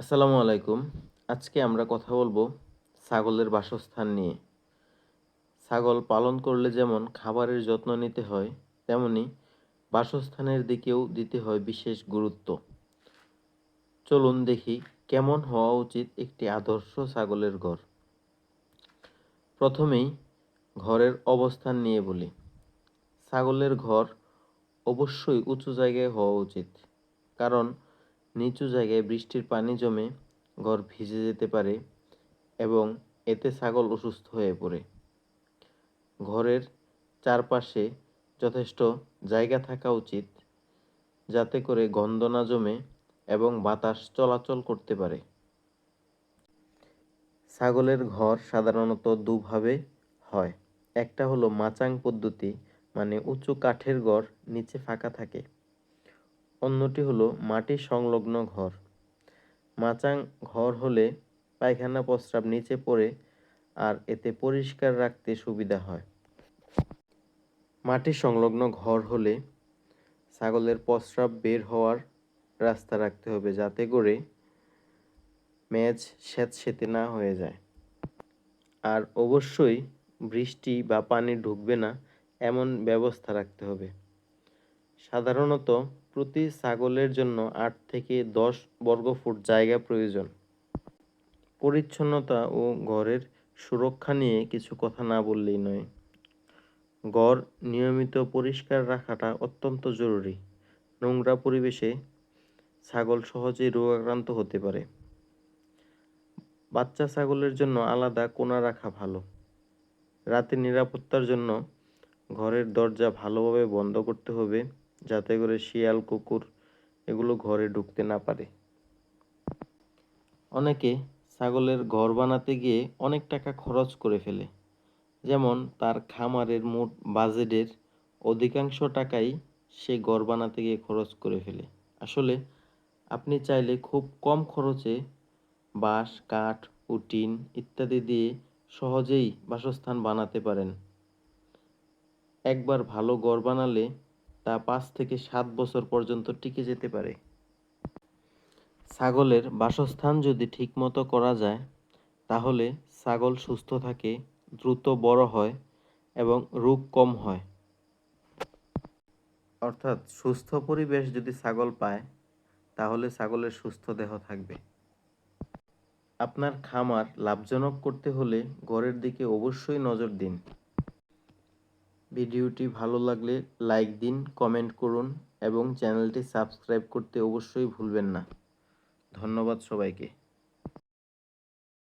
আসসালামু আলাইকুম। আজকে আমরা কথা বলব ছাগলের বাসস্থান নিয়ে। ছাগল পালন করলে যেমন খাবারের যত্ন নিতে হয়, তেমনি বাসস্থানের দিকেও দিতে হয় বিশেষ গুরুত্ব। চলুন দেখি কেমন হওয়া উচিত একটি আদর্শ ছাগলের ঘর। প্রথমেই ঘরের অবস্থান নিয়ে বলি। ছাগলের ঘর অবশ্যই উঁচু জায়গায় হওয়া উচিত, কারণ নিচু জায়গায় বৃষ্টির পানি জমে ঘর ভিজে যেতে পারে এবং এতে ছাগল অসুস্থ হয়ে পড়ে। ঘরের চারপাশে যথেষ্ট জায়গা থাকা উচিত যাতে করে গন্ধ না জমে এবং বাতাস চলাচল করতে পারে। ছাগলের ঘর সাধারণত দুভাবে হয়। একটা হলো মাচাং পদ্ধতি মানে উঁচু কাঠের ঘর নিচে ফাঁকা থাকে। অন্যটি হলো মাটি সংলগ্ন ঘর। মাচাং ঘর হলে পায়খানা প্রস্রাব নিচে পড়ে আর এতে পরিষ্কার রাখতে সুবিধা হয়। মাটি সংলগ্ন ঘর হলে ছাগলের প্রস্রাব বের হওয়ার রাস্তা রাখতে হবে যাতে করে মেজ স্যাঁতসেঁতে না হয়ে যায়। আর অবশ্যই বৃষ্টি বা পানি ঢুকবে না, এমন ব্যবস্থা রাখতে হবে। সাধারণত প্রতি ছাগলের জন্য আট থেকে দশ বর্গফুট জায়গা প্রয়োজন। পরিচ্ছন্নতা ও ঘরের সুরক্ষা নিয়ে কিছু কথা না বললেই নয়। ঘর নিয়মিত পরিষ্কার রাখাটা অত্যন্ত জরুরি। নোংরা পরিবেশে ছাগল সহজেই রোগাক্রান্ত হতে পারে। বাচ্চা ছাগলের জন্য আলাদা কোনা রাখা ভালো। রাতে নিরাপত্তার জন্য ঘরের দরজা ভালোভাবে বন্ধ করতে হবে। যাতে করে শিয়াল, কুকুর এগুলো ঘরে ঢুকতে না পারে। অনেকে ছাগলের ঘর বানাতে গিয়ে অনেক টাকা খরচ করে ফেলে। যেমন তার খামারের মোট বাজেটের অধিকাংশ টাকাই সে ঘর বানাতে গিয়ে খরচ করে ফেলে। আসলে আপনি চাইলে খুব কম খরচে বাঁশ, কাঠ ও টিন ইত্যাদি দিয়ে সহজেই বাসস্থান বানাতে পারেন। একবার ভালো ঘর বানালে তা পাঁচ থেকে সাত বছর পর্যন্ত টিকে যেতে পারে। ছাগলের বাসস্থান যদি ঠিকমতো করা যায়, তাহলে ছাগল সুস্থ থাকে, দ্রুত বড় হয় এবং রোগ কম হয়। অর্থাৎ সুস্থ পরিবেশ যদি ছাগল পায়, তাহলে ছাগলের সুস্থ দেহ থাকবে। আপনার খামার লাভজনক করতে হলে ঘরের দিকে অবশ্যই নজর দিন। ভিডিওটি ভালো লাগলে লাইক দিন, কমেন্ট করুন এবং চ্যানেলটি সাবস্ক্রাইব করতে অবশ্যই ভুলবেন না। ধন্যবাদ সবাইকে।